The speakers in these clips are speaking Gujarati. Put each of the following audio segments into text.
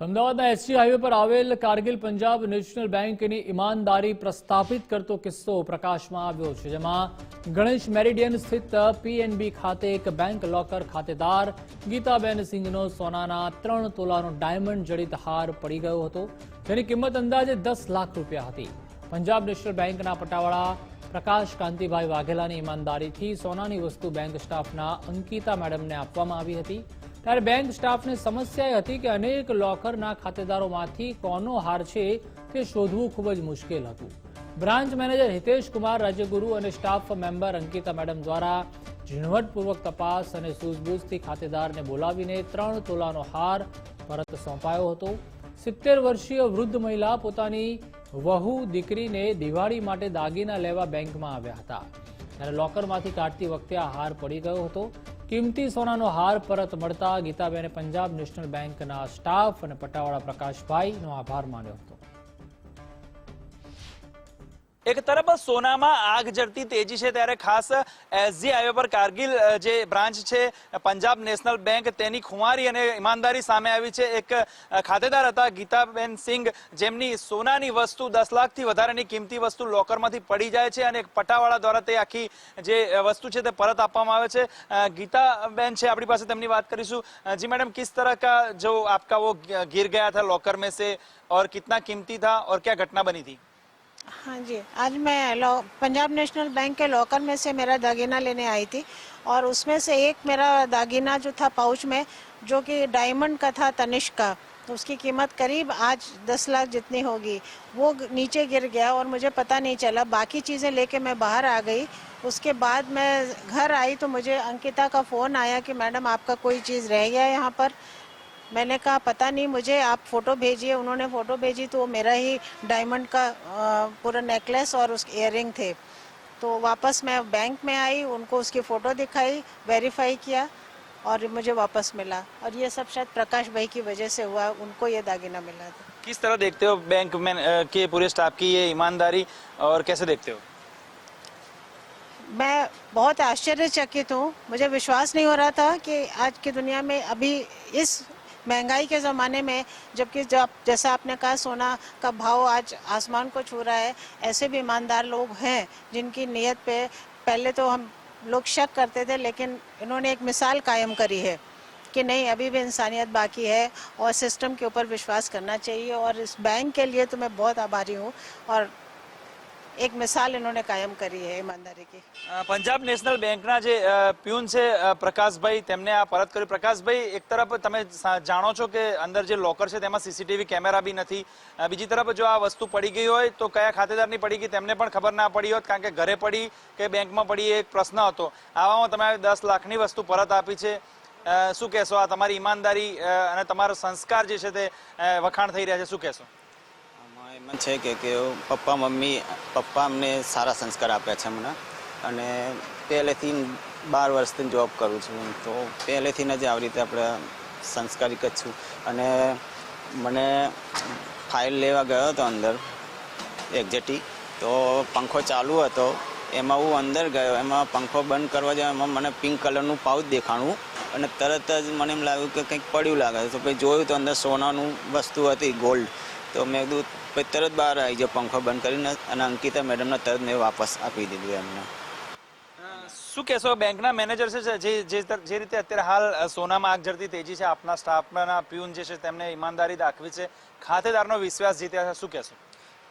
અમદાવાદના એસજી હાઈવે પર આવેલ કારગિલ પંજાબ નેશનલ બેંકની ઈમાનદારી પ્રસ્થાપિત કરતો કિસ્સો પ્રકાશમાં આવ્યો છે, જેમાં ગણેશ મેરિડિયન સ્થિત પીએનબી ખાતે એક બેંક લોકર ખાતેદાર ગીતાબેન સિંઘનો સોનાના ત્રણ તોલાનો ડાયમંડ જડિત હાર પડી ગયો હતો. જેની કિંમત અંદાજે દસ લાખ રૂપિયા હતી. પંજાબ નેશનલ બેંકના પટાવાળા પ્રકાશ કાંતિભાઈ વાઘેલાની ઈમાનદારીથી સોનાની વસ્તુ બેંક સ્ટાફના અંકિતા મેડમને આપવામાં આવી હતી. ત્યારે બેંક સ્ટાફને સમસ્યા એ હતી કે અનેક લોકરના ખાતેદારોમાંથી કોનો હાર છે તે શોધવું ખૂબ જ મુશ્કેલ હતું. બ્રાન્ચ મેનેજર હિતેશ કુમાર, રાજ્યગુરુ અને સ્ટાફ મેમ્બર અંકિતા મેડમ દ્વારા ઝીણવટપૂર્વક તપાસ અને સૂઝબૂઝથી ખાતેદારને બોલાવીને ત્રણ તોલાનો હાર પરત સોંપાયો હતો. સિત્તેર વર્ષીય વૃદ્ધ મહિલા પોતાની વહુ દીકરીને દિવાળી માટે દાગીના લેવા બેંકમાં આવ્યા હતા. ત્યારે લોકરમાંથી કાઢતી વખતે આ હાર પડી ગયો હતો. કિંમતી સોનાનો હાર પરત મળતા ગીતાબેને પંજાબ નેશનલ બેંકના સ્ટાફ અને પટાવાળા પ્રકાશભાઈનો આભાર માન્યો હતો. એક તરફ સોનામાં આગ જડતી તેજી છે ત્યારે ખાસ એસજી હાઈવે પર કારગિલ જે બ્રાન્ચ છે, પંજાબ નેશનલ બેંક તેની ખુવારી અને ઈમાનદારી સામે આવી છે. એક ખાતેદાર હતા ગીતાબેન સિંઘ, જેમની સોનાની વસ્તુ દસ લાખથી વધારેની કિંમતી વસ્તુ લોકરમાંથી પડી જાય છે અને એક પટાવાળા દ્વારા તે આખી જે વસ્તુ છે તે પરત આપવામાં આવે છે. ગીતાબેન છે, આપણી પાસે તેમની વાત કરીશું. જી મેડમ, કિસ તરહ કા જો આપકા વો ગીર ગયા થા, લોકર મેં સે, ઓર કિતના કિંમતી થા, ઓર ક્યા ઘટના બની હતી हाँ जी, आज मैं पंजाब नेशनल बैंक के लॉकर में से मेरा दागिना लेने आई थी और उसमें से एक मेरा दागिना जो था पाउच में, जो कि डायमंड का था, तनिष्क का तो उसकी कीमत करीब आज दस लाख जितनी होगी। वो नीचे गिर गया और मुझे पता नहीं चला। बाकी चीज़ें लेके मैं बाहर आ गई। उसके बाद मैं घर आई तो मुझे अंकिता का फ़ोन आया कि मैडम आपका कोई चीज़ रह गया यहाँ पर? मैंने कहा पता नहीं मुझे आप फ़ोटो भेजिए। उन्होंने फ़ोटो भेजी तो वो मेरा ही डायमंड का पूरा नेकलेस और उस इयरिंग थे। तो वापस मैं बैंक में आई उनको उसकी फ़ोटो दिखाई वेरीफाई किया और मुझे वापस मिला। और ये सब शायद प्रकाश भाई की वजह से हुआ उनको ये दागिना मिला था। किस तरह देखते हो बैंक में के पूरे स्टाफ की ये ईमानदारी और कैसे देखते हो? मैं बहुत आश्चर्यचकित हूँ। मुझे विश्वास नहीं हो रहा था कि आज की दुनिया में अभी इस महँगाई के ज़माने में, जबकि जब, जैसा आपने कहा, सोना का भाव आज आसमान को छू रहा है, ऐसे भी ईमानदार लोग हैं जिनकी नीयत पे पहले तो हम लोग शक करते थे, लेकिन इन्होंने एक मिसाल कायम करी है कि नहीं, अभी भी इंसानियत बाकी है और सिस्टम के ऊपर विश्वास करना चाहिए और इस बैंक के लिए तो मैं बहुत आभारी हूँ और एक मिसाल इन्होंने कायम કરી है ईमानदारी की અ, પંજાબ નેશનલ બેંકના જે અ, પ્યુન છે અ, પ્રકાશભાઈ તેમને આ પરત કર્યું પ્રકાશભાઈ એક તરફ તમે સા- જાણો છો કે અંદર જે લોકર છે તેમાં સીસીટીવી કેમેરા બી નથી અ, બીજી તરફ જો આ વસ્તુ પડી ગઈ હોય તો કયા ખાતેદારની પડી ગઈ તેમને પણ ખબર ના પડી હોત કારણ કે ઘરે પડી કે બેંકમાં પડી એ એક પ્રશ્ન હતો આવામાં તમે દસ લાખની વસ્તુ પરત આપી છે અ, શું કહેશો આ તમારી ઈમાનદારી અ, અને તમારો સંસ્કાર જે છે તે અ, વખાણ થઈ રહ્યા છે શું કહેશો આમાં એમ છે કે કે પપ્પા, મમ્મી, પપ્પા અમને સારા સંસ્કાર આપ્યા છે મને અને પહેલેથી બાર વર્ષથી જોબ કરું છું તો પહેલેથી જ આવી રીતે આપણે સંસ્કારિક જ છું. અને મને ફાઇલ લેવા ગયો હતો અંદર એક્ઝેટી તો પંખો ચાલુ હતો. એમાં હું અંદર ગયો. એમાં પંખો બંધ કરવા જાય એમાં મને પિંક કલરનું પાઉચ દેખાણું. અને તરત જ મને એમ લાગ્યું કે કંઈક પડ્યું લાગે. તો પછી જોયું તો અંદર સોનાનું વસ્તુ હતી, ગોલ્ડ. તો મેં કીધું પછી તરત બહાર આવી ગયો પંખો બંધ કરીને અને અંકિતા મેડમને તરત મેં વાપસ આપી દીધું એમને શું કહેશો બેંકના મેનેજર છે જે જે જે રીતે અત્યારે હાલ અ, સોનામાં આગ ઝરતી તેજી છે આપના સ્ટાફના પ્યુન જે છે તેમને ઈમાનદારી દાખવી છે ખાતેદારનો વિશ્વાસ જીત્યા છે શું કહેશો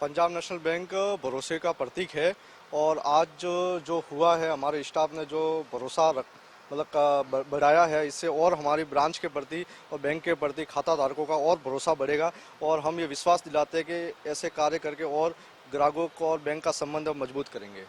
पंजाब नेशनल बैंक भरोसे का प्रतीक है और आज जो जो हुआ है हमारे स्टाफ ने जो भरोसा रख मतलब बढ़ाया है, इससे और हमारी ब्रांच के प्रति और बैंक के प्रति खाता धारकों का और भरोसा बढ़ेगा और हम ये विश्वास दिलाते हैं कि ऐसे कार्य करके और ग्राहकों को और बैंक का संबंध मज़बूत करेंगे।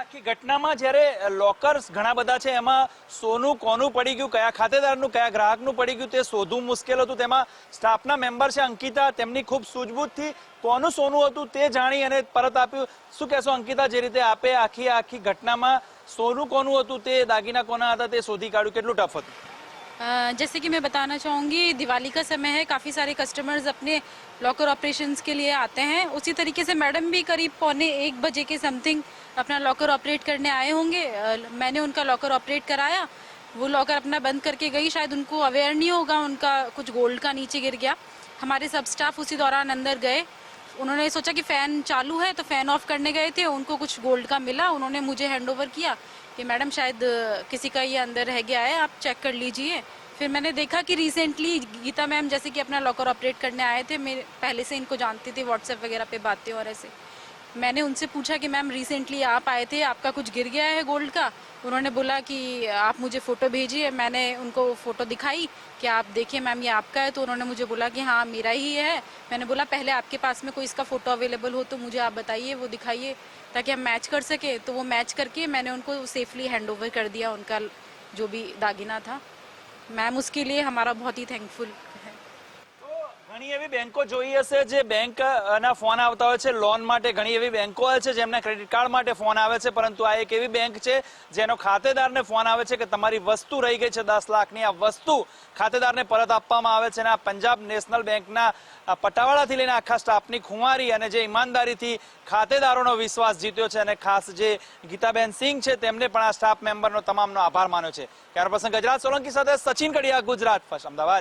આખી ઘટનામાં જ્યારે લોકર્સ ઘણા બધા છે, એમાં સોનું કોનું પડી ગયું, કયા ખાતેદારનું, કયા ગ્રાહકનું પડી ગયું, તે શોધવું મુશ્કેલ હતું. તેમાં સ્ટાફના મેમ્બર છે અંકિતા, તેમની ખૂબ સૂઝબૂછથી કોનું સોનું હતું તે જાણી અને પરત આપ્યું. શું કહેશો અંકિતા, જે રીતે આપે આખી આખી ઘટનામાં સોનું કોનું હતું તે દાગીના કોના હતા તે શોધી કાઢ્યું, કેટલું ટફ હતું? जैसे कि मैं बताना चाहूँगी, दिवाली का समय है, काफ़ी सारे कस्टमर्स अपने लॉकर ऑपरेशंस के लिए आते हैं। उसी तरीके से मैडम भी करीब पौने एक बजे के समथिंग अपना लॉकर ऑपरेट करने आए होंगे। मैंने उनका लॉकर ऑपरेट कराया। वो लॉकर अपना बंद करके गई। शायद उनको अवेयर नहीं होगा, उनका कुछ गोल्ड का नीचे गिर गया। हमारे सब स्टाफ उसी दौरान अंदर गए। उन्होंने सोचा कि फ़ैन चालू है तो फ़ैन ऑफ़ करने गए थे, उनको कुछ गोल्ड का मिला, उन्होंने मुझे हैंड ओवर किया कि मैडम शायद किसी का ये अंदर रह गया है, आप चेक कर लीजिए। फिर मैंने देखा कि रिसेंटली गीता मैम जैसे कि अपना लॉकर ऑपरेट करने आए थे मैं पहले से इनको जानती थी व्हाट्सएप वगैरह पे बातें और ऐसे। मैंने उनसे पूछा कि मैम रिसेंटली आप आए थे, आपका कुछ गिर गया है गोल्ड का? उन्होंने बोला कि आप मुझे फ़ोटो भेजिए। मैंने उनको फ़ोटो दिखाई कि आप देखिए मैम, ये आपका है। तो उन्होंने मुझे बोला कि हाँ मेरा ही है। मैंने बोला, पहले आपके पास में कोई इसका फ़ोटो अवेलेबल हो तो मुझे आप बताइए, वो दिखाइए, ताकि हम मैच कर सके। तो वो मैच करके मैंने उनको सेफली हैंड ओवर कर दिया उनका जो भी दागिना था। मैम, उसके लिए हमारा बहुत ही थैंकफुल ઘણી એવી બેંકો જોઈ હશે જે બેંક ના ફોન આવતા હોય છે, લોન માટે ઘણી એવી બેંકો હોય છે, જેમના ક્રેડિટ કાર્ડ માટે ફોન આવે છે, પરંતુ આ એક એવી બેંક છે, જેનો ખાતેદારને ફોન આવે છે કે તમારી વસ્તુ રહી ગઈ છે દસ લાખની. આ વસ્તુ ખાતેદારને પરત આપવામાં આવે છે અને આ પંજાબ નેશનલ બેંકના પટાવાળાથી લઈને આખા સ્ટાફની ખુંવારી અને જે ઈમાનદારીથી ખાતેદારોનો વિશ્વાસ જીત્યો છે અને ખાસ જે ગીતાબેન સિંહ છે, તેમને પણ આ સ્ટાફ મેમ્બરનો તમામનો આભાર માન્યો છે. ક્યાર પ્રસંગ ગજરાત સોલંકી સાથે સચિન કડિયા, ગુજરાત ફર્સ્ટ. અમદાવાદ.